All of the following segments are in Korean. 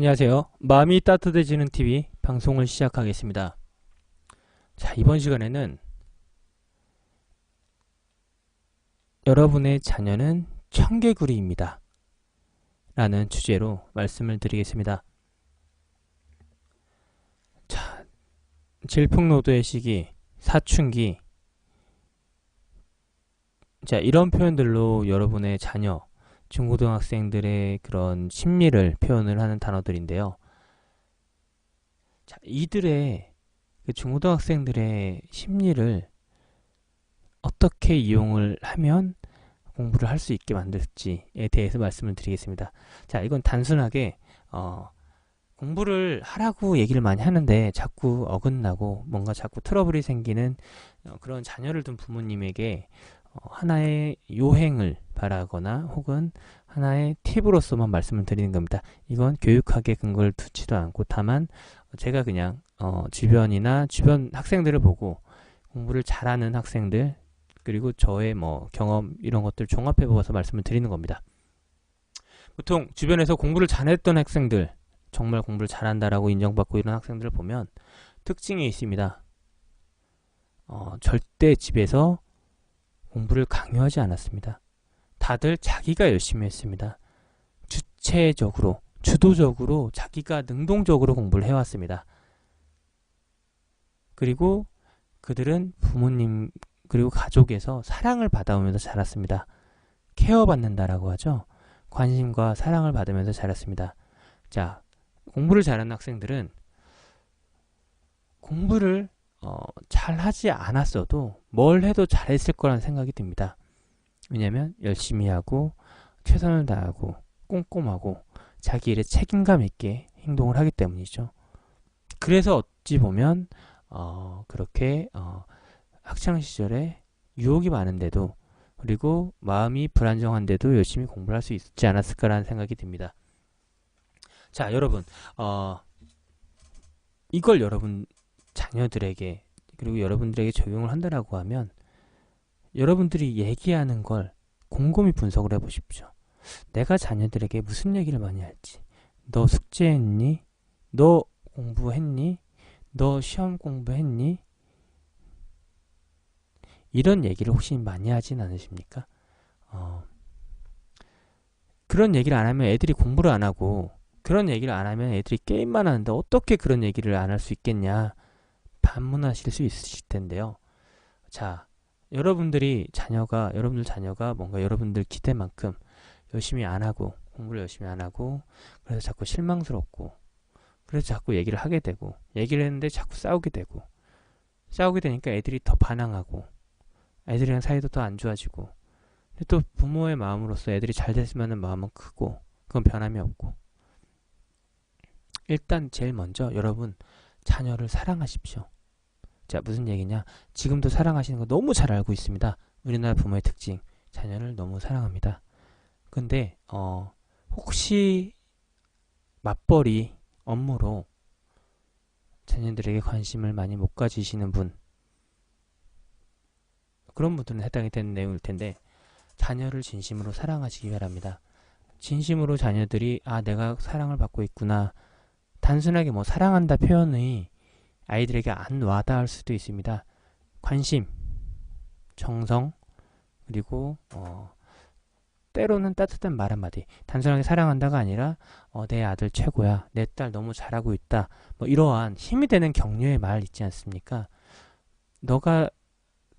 안녕하세요. 마음이 따뜻해지는 TV 방송을 시작하겠습니다. 자, 이번 시간에는 여러분의 자녀는 청개구리입니다. 라는 주제로 말씀을 드리겠습니다. 자, 질풍노도의 시기, 사춘기. 자, 이런 표현들로 여러분의 자녀, 중고등학생들의 그런 심리를 표현을 하는 단어들인데요. 자, 이들의 그 중고등학생들의 심리를 어떻게 이용을 하면 공부를 할 수 있게 만들지에 대해서 말씀을 드리겠습니다. 자, 이건 단순하게 어, 공부를 하라고 얘기를 많이 하는데 자꾸 어긋나고 뭔가 자꾸 트러블이 생기는 어, 그런 자녀를 둔 부모님에게 어, 하나의 요행을 바라거나 혹은 하나의 팁으로서만 말씀을 드리는 겁니다. 이건 교육학에 근거를 두지도 않고 다만 제가 그냥 어, 주변이나 주변 학생들을 보고 공부를 잘하는 학생들 그리고 저의 뭐 경험 이런 것들 종합해 보아서 말씀을 드리는 겁니다. 보통 주변에서 공부를 잘했던 학생들 정말 공부를 잘한다라고 인정받고 이런 학생들을 보면 특징이 있습니다. 어, 절대 집에서 공부를 강요하지 않았습니다. 다들 자기가 열심히 했습니다. 주체적으로, 주도적으로 자기가 능동적으로 공부를 해왔습니다. 그리고 그들은 부모님 그리고 가족에서 사랑을 받아오면서 자랐습니다. 케어받는다라고 하죠. 관심과 사랑을 받으면서 자랐습니다. 자, 공부를 잘하는 학생들은 공부를 어, 잘 하지 않았어도 뭘 해도 잘했을 거라는 생각이 듭니다. 왜냐하면 열심히 하고 최선을 다하고 꼼꼼하고 자기 일에 책임감 있게 행동을 하기 때문이죠. 그래서 어찌 보면 어, 그렇게 어, 학창 시절에 유혹이 많은데도 그리고 마음이 불안정한데도 열심히 공부를 할 수 있지 않았을까라는 생각이 듭니다. 자, 여러분, 어, 이걸 여러분 자녀들에게 그리고 여러분들에게 적용을 한다라고 하면 여러분들이 얘기하는 걸 곰곰이 분석을 해보십시오. 내가 자녀들에게 무슨 얘기를 많이 할지. 너 숙제했니? 너 공부했니? 너 시험 공부했니? 이런 얘기를 혹시 많이 하진 않으십니까? 어, 그런 얘기를 안 하면 애들이 공부를 안 하고 그런 얘기를 안 하면 애들이 게임만 하는데 어떻게 그런 얘기를 안 할 수 있겠냐 반문하실 수 있으실 텐데요. 자, 여러분들이 자녀가 여러분들 자녀가 뭔가 여러분들 기대만큼 열심히 안 하고 공부를 열심히 안 하고 그래서 자꾸 실망스럽고 그래서 자꾸 얘기를 하게 되고 얘기를 했는데 자꾸 싸우게 되고 싸우게 되니까 애들이 더 반항하고 애들이랑 사이도 더 안 좋아지고 또 부모의 마음으로서 애들이 잘 됐으면 하는 마음은 크고 그건 변함이 없고 일단 제일 먼저 여러분 자녀를 사랑하십시오. 자, 무슨 얘기냐? 지금도 사랑하시는 거 너무 잘 알고 있습니다. 우리나라 부모의 특징. 자녀를 너무 사랑합니다. 근데, 어, 혹시 맞벌이 업무로 자녀들에게 관심을 많이 못 가지시는 분, 그런 분들은 해당이 되는 내용일 텐데, 자녀를 진심으로 사랑하시기 바랍니다. 진심으로 자녀들이, 아, 내가 사랑을 받고 있구나. 단순하게 뭐 사랑한다 표현이 아이들에게 안 와닿을 수도 있습니다. 관심, 정성, 그리고 어, 때로는 따뜻한 말 한마디. 단순하게 사랑한다가 아니라 어, 내 아들 최고야, 내 딸 너무 잘하고 있다. 뭐 이러한 힘이 되는 격려의 말 있지 않습니까? 너가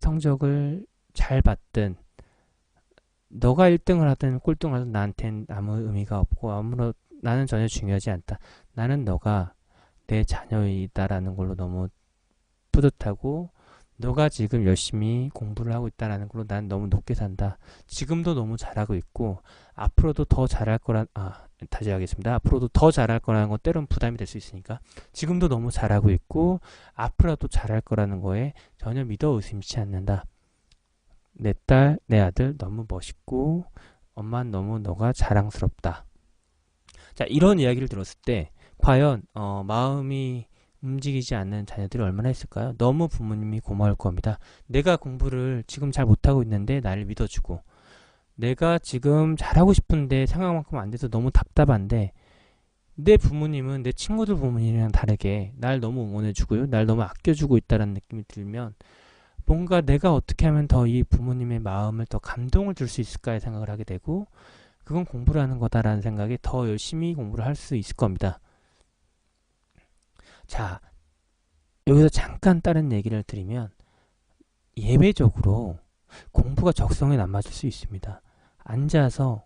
성적을 잘 받든 너가 1등을 하든 꼴등을 하든 나한텐 아무 의미가 없고 아무런 나는 전혀 중요하지 않다. 나는 너가 내 자녀이다라는 걸로 너무 뿌듯하고 너가 지금 열심히 공부를 하고 있다라는 걸로 난 너무 높게 산다. 지금도 너무 잘하고 있고 앞으로도 더 잘할 거란 아 다시 하겠습니다. 앞으로도 더 잘할 거라는 건 때론 부담이 될 수 있으니까 지금도 너무 잘하고 있고 앞으로도 잘할 거라는 거에 전혀 믿어 의심치 않는다. 내 딸, 내 아들 너무 멋있고 엄마 너무 너가 자랑스럽다. 자, 이런 이야기를 들었을 때 과연 어, 마음이 움직이지 않는 자녀들이 얼마나 있을까요? 너무 부모님이 고마울 겁니다. 내가 공부를 지금 잘 못하고 있는데 나를 믿어주고 내가 지금 잘하고 싶은데 상황만큼 안 돼서 너무 답답한데 내 부모님은 내 친구들 부모님이랑 다르게 날 너무 응원해주고요. 날 너무 아껴주고 있다는 느낌이 들면 뭔가 내가 어떻게 하면 더 이 부모님의 마음을 더 감동을 줄 수 있을까에 생각을 하게 되고 그건 공부를 하는 거다라는 생각에 더 열심히 공부를 할 수 있을 겁니다. 자, 여기서 잠깐 다른 얘기를 드리면 예외적으로 공부가 적성에 안 맞을 수 있습니다. 앉아서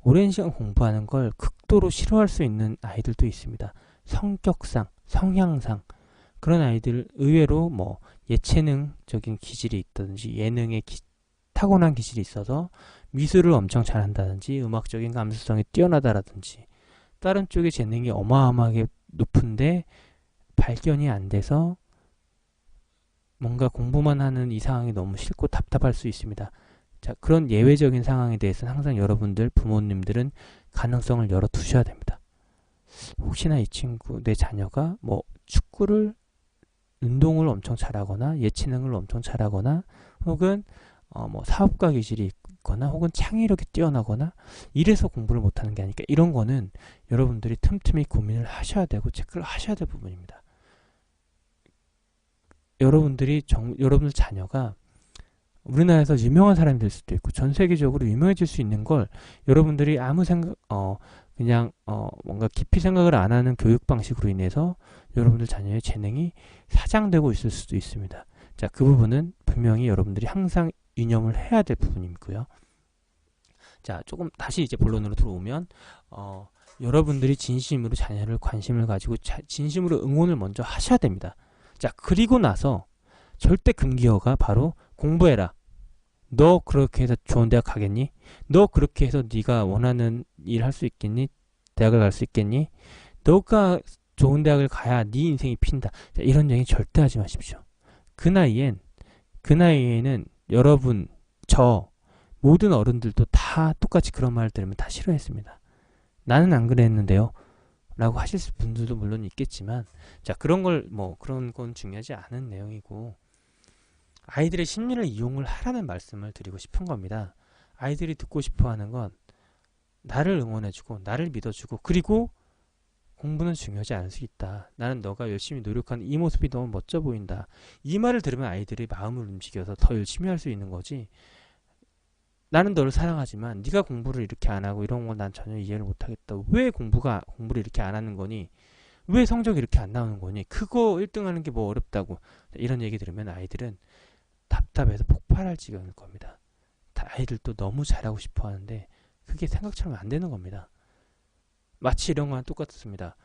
오랜 시간 공부하는 걸 극도로 싫어할 수 있는 아이들도 있습니다. 성격상, 성향상 그런 아이들 의외로 뭐 예체능적인 기질이 있다든지 예능에 기, 타고난 기질이 있어서 미술을 엄청 잘한다든지 음악적인 감수성이 뛰어나다라든지 다른 쪽의 재능이 어마어마하게 높은데 발견이 안 돼서 뭔가 공부만 하는 이 상황이 너무 싫고 답답할 수 있습니다. 자, 그런 예외적인 상황에 대해서는 항상 여러분들 부모님들은 가능성을 열어 두셔야 됩니다. 혹시나 이 친구 내 자녀가 뭐 축구를 운동을 엄청 잘하거나 예체능을 엄청 잘하거나 혹은 어 뭐 사업가 기질이 있거나 혹은 창의력이 뛰어나거나 이래서 공부를 못하는 게 아닐까 이런 거는 여러분들이 틈틈이 고민을 하셔야 되고 체크를 하셔야 될 부분입니다. 여러분들이 정, 여러분들 자녀가 우리나라에서 유명한 사람이 될 수도 있고 전 세계적으로 유명해질 수 있는 걸 여러분들이 아무 생각 어 그냥 어 뭔가 깊이 생각을 안 하는 교육 방식으로 인해서 여러분들 자녀의 재능이 사장되고 있을 수도 있습니다. 자, 그 부분은 분명히 여러분들이 항상 유념을 해야 될 부분이고요. 자, 조금 다시 이제 본론으로 들어오면 어 여러분들이 진심으로 자녀를 관심을 가지고 자, 진심으로 응원을 먼저 하셔야 됩니다. 자, 그리고 나서 절대 금기어가 바로 공부해라. 너 그렇게 해서 좋은 대학 가겠니? 너 그렇게 해서 네가 원하는 일 할 수 있겠니? 대학을 갈 수 있겠니? 너가 좋은 대학을 가야 네 인생이 핀다. 자, 이런 얘기 절대 하지 마십시오. 그 나이엔 그 나이에는 여러분 저 모든 어른들도 다 똑같이 그런 말을 들으면 다 싫어했습니다. 나는 안 그랬는데요. 라고 하실 분들도 물론 있겠지만 자 그런 걸 뭐 그런 건 중요하지 않은 내용이고 아이들의 심리를 이용을 하라는 말씀을 드리고 싶은 겁니다. 아이들이 듣고 싶어 하는 건 나를 응원해주고 나를 믿어주고 그리고 공부는 중요하지 않을 수 있다. 나는 너가 열심히 노력하는 이 모습이 너무 멋져 보인다. 이 말을 들으면 아이들이 마음을 움직여서 더 열심히 할 수 있는 거지. 나는 너를 사랑하지만 네가 공부를 이렇게 안 하고 이런 건 난 전혀 이해를 못 하겠다. 왜 공부가 공부를 이렇게 안 하는 거니? 왜 성적이 이렇게 안 나오는 거니? 그거 1등 하는 게 뭐 어렵다고. 이런 얘기 들으면 아이들은 답답해서 폭발할 지경일 겁니다. 아이들도 너무 잘하고 싶어 하는데 그게 생각처럼 안 되는 겁니다. 마치 이런 거랑 똑같습니다.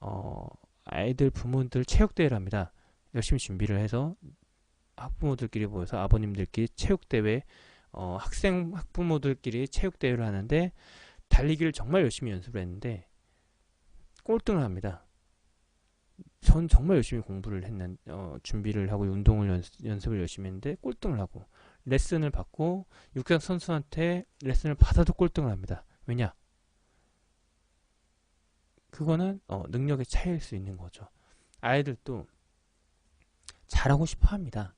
어, 아이들 부모들 체육대회를 합니다. 열심히 준비를 해서 학부모들끼리 모여서 아버님들끼리 체육대회 어, 학생 학부모들끼리 체육대회를 하는데 달리기를 정말 열심히 연습을 했는데 꼴등을 합니다. 전 정말 열심히 공부를 했는 어, 준비를 하고 운동을 연습, 연습을 열심히 했는데 꼴등을 하고 레슨을 받고 육상 선수한테 레슨을 받아도 꼴등을 합니다. 왜냐? 그거는 어, 능력의 차이일 수 있는 거죠. 아이들도 잘하고 싶어 합니다.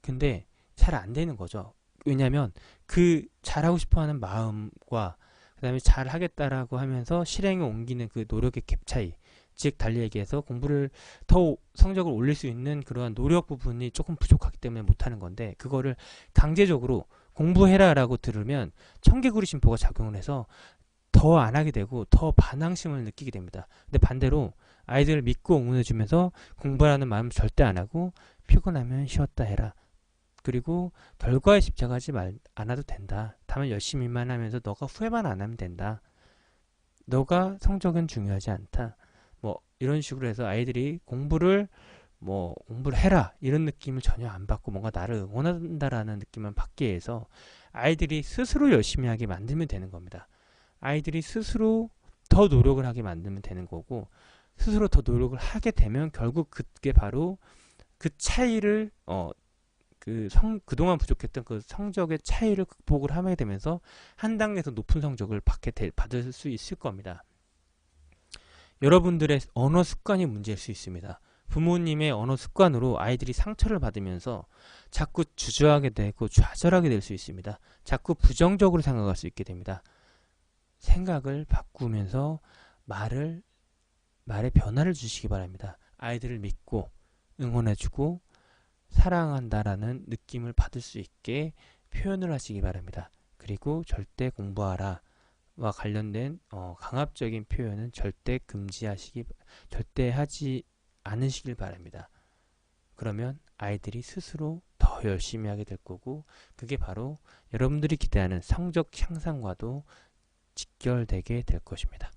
근데 잘 안 되는 거죠. 왜냐하면 그 잘하고 싶어 하는 마음과 그 다음에 잘하겠다라고 하면서 실행에 옮기는 그 노력의 갭 차이 즉 달리 얘기해서 공부를 더 성적을 올릴 수 있는 그러한 노력 부분이 조금 부족하기 때문에 못하는 건데 그거를 강제적으로 공부해라 라고 들으면 청개구리 심포가 작용을 해서 더 안 하게 되고 더 반항심을 느끼게 됩니다. 근데 반대로 아이들을 믿고 응원해주면서 공부하는 마음 절대 안 하고 피곤하면 쉬었다 해라. 그리고 결과에 집착하지 말, 않아도 된다. 다만 열심히만 하면서 너가 후회만 안 하면 된다. 너가 성적은 중요하지 않다. 뭐 이런 식으로 해서 아이들이 공부를 뭐 공부를 해라 이런 느낌을 전혀 안 받고 뭔가 나를 응원한다라는 느낌만 받게 해서 아이들이 스스로 열심히 하게 만들면 되는 겁니다. 아이들이 스스로 더 노력을 하게 만들면 되는 거고 스스로 더 노력을 하게 되면 결국 그게 바로 그 차이를 어, 그 성, 그동안 부족했던 그 성적의 차이를 극복을 하게 되면서 한 단계에서 높은 성적을 받게 될, 받을 수 있을 겁니다. 여러분들의 언어 습관이 문제일 수 있습니다. 부모님의 언어 습관으로 아이들이 상처를 받으면서 자꾸 주저하게 되고 좌절하게 될 수 있습니다. 자꾸 부정적으로 생각할 수 있게 됩니다. 생각을 바꾸면서 말을 말에 변화를 주시기 바랍니다. 아이들을 믿고 응원해주고 사랑한다라는 느낌을 받을 수 있게 표현을 하시기 바랍니다. 그리고 절대 공부하라. 와 관련된 어, 강압적인 표현은 절대 금지하시기 절대 하지 않으시길 바랍니다. 그러면 아이들이 스스로 더 열심히 하게 될 거고 그게 바로 여러분들이 기대하는 성적 향상과도 직결되게 될 것입니다.